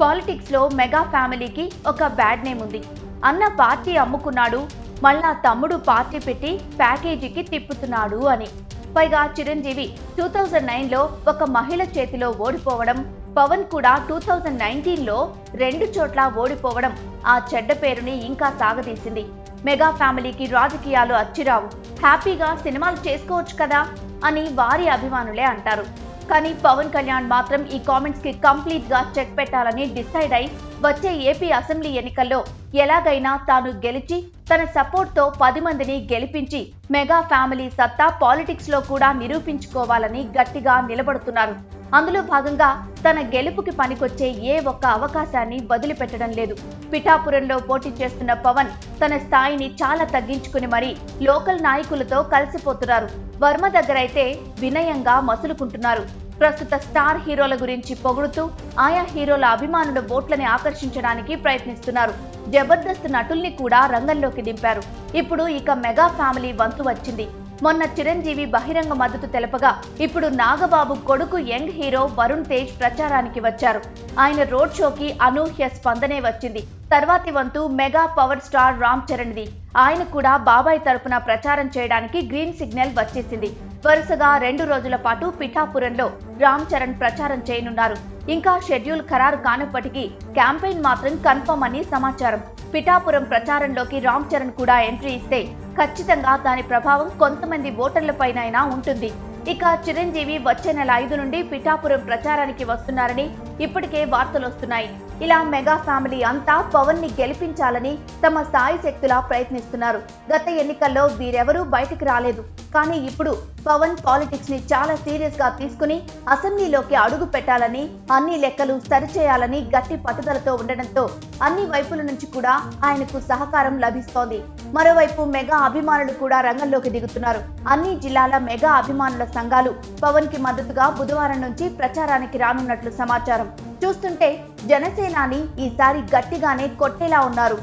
పాలిటిక్స్లో మెగా ఫ్యామిలీకి ఒక బ్యాడ్ నేమ్ ఉంది. అన్న పార్టీ అమ్ముకున్నాడు మళ్ళా తమ్ముడు పార్టీ పెట్టి ప్యాకేజీకి తిప్పుతున్నాడు అని. పైగా చిరంజీవి టూ థౌజండ్ నైన్లో ఒక మహిళ చేతిలో ఓడిపోవడం పవన్ కూడా టూ థౌజండ్ నైన్టీన్లో రెండు చోట్ల ఓడిపోవడం ఆ చెడ్డ పేరుని ఇంకా సాగదీసింది. మెగా ఫ్యామిలీకి రాజకీయాలు అచ్చిరావు. హ్యాపీగా సినిమాలు చేసుకోవచ్చు కదా అని వారి అభిమానులే అంటారు. కానీ పవన్ కళ్యాణ్ మాత్రం ఈ కామెంట్స్కి కంప్లీట్గా చెక్ పెట్టాలని డిసైడ్ అయి వచ్చే ఏపీ అసెంబ్లీ ఎన్నికల్లో ఎలాగైనా తాను గెలిచి తన సపోర్ట్తో పది మందిని గెలిపించి మెగా ఫ్యామిలీ సత్తా పాలిటిక్స్లో కూడా నిరూపించుకోవాలని గట్టిగా నిలబడుతున్నారు. అందులో భాగంగా తన గెలుపుకి పనికొచ్చే ఏ ఒక్క అవకాశాన్ని వదిలిపెట్టడం లేదు. పిఠాపురంలో పోటీ చేస్తున్న పవన్ తన స్థాయిని చాలా తగ్గించుకుని మరీ లోకల్ నాయకులతో కలిసిపోతున్నారు. వర్మ దగ్గరైతే వినయంగా మసులుకుంటున్నారు. ప్రస్తుత స్టార్ హీరోల గురించి పొగుడుతూ ఆయా హీరోల అభిమానుల ఓట్లని ఆకర్షించడానికి ప్రయత్నిస్తున్నారు. జబర్దస్త్ నటుల్ని కూడా రంగంలోకి దింపారు. ఇప్పుడు ఇక మెగా ఫ్యామిలీ వంతు వచ్చింది. మొన్న చిరంజీవి బహిరంగ మద్దతు తెలపగా ఇప్పుడు నాగబాబు కొడుకు యంగ్ హీరో వరుణ్ తేజ్ ప్రచారానికి వచ్చారు. ఆయన రోడ్ షోకి అనూహ్య స్పందనే వచ్చింది. తర్వాతి వంతు మెగా పవర్ స్టార్ రామ్ చరణ్ది. ఆయన కూడా బాబాయ్ తరపున ప్రచారం చేయడానికి గ్రీన్ సిగ్నల్ వచ్చేసింది. వరుసగా రెండు రోజుల పాటు పిఠాపురంలో రామ్ చరణ్ ప్రచారం చేయనున్నారు. ఇంకా షెడ్యూల్ ఖరారు కానప్పటికీ క్యాంపెయిన్ మాత్రం కన్ఫర్మ్ అని సమాచారం. పిఠాపురం ప్రచారంలోకి రామ్ చరణ్ కూడా ఎంట్రీ ఇస్తే ఖచ్చితంగా దాని ప్రభావం కొంతమంది ఓటర్లపైనైనా ఉంటుంది. ఇక చిరంజీవి వచ్చే నెల ఐదు నుండి పిఠాపురం ప్రచారానికి వస్తున్నారని ఇప్పటికే వార్తలొస్తున్నాయి ఇలా మెగా ఫ్యామిలీ అంతా పవన్ని గెలిపించాలని తమ స్థాయి శక్తులా ప్రయత్నిస్తున్నారు. గత ఎన్నికల్లో వీరెవరూ బయటకు రాలేదు. కానీ ఇప్పుడు పవన్ పాలిటిక్స్ని చాలా సీరియస్గా తీసుకుని అసెంబ్లీలోకి అడుగు పెట్టాలని అన్ని లెక్కలు సరిచేయాలని గట్టి పట్టుదలతో ఉండడంతో అన్ని వైపుల నుంచి కూడా ఆయనకు సహకారం లభిస్తోంది. మరోవైపు మెగా అభిమానులు కూడా రంగంలోకి దిగుతున్నారు. అన్ని జిల్లాల మెగా అభిమానుల సంఘాలు పవన్కి మద్దతుగా బుధవారం నుంచి ప్రచారానికి రానున్నట్లు సమాచారం. చూస్తుంటే జనసేనాని ఈసారి గట్టిగానే కొట్టేలా ఉన్నారు.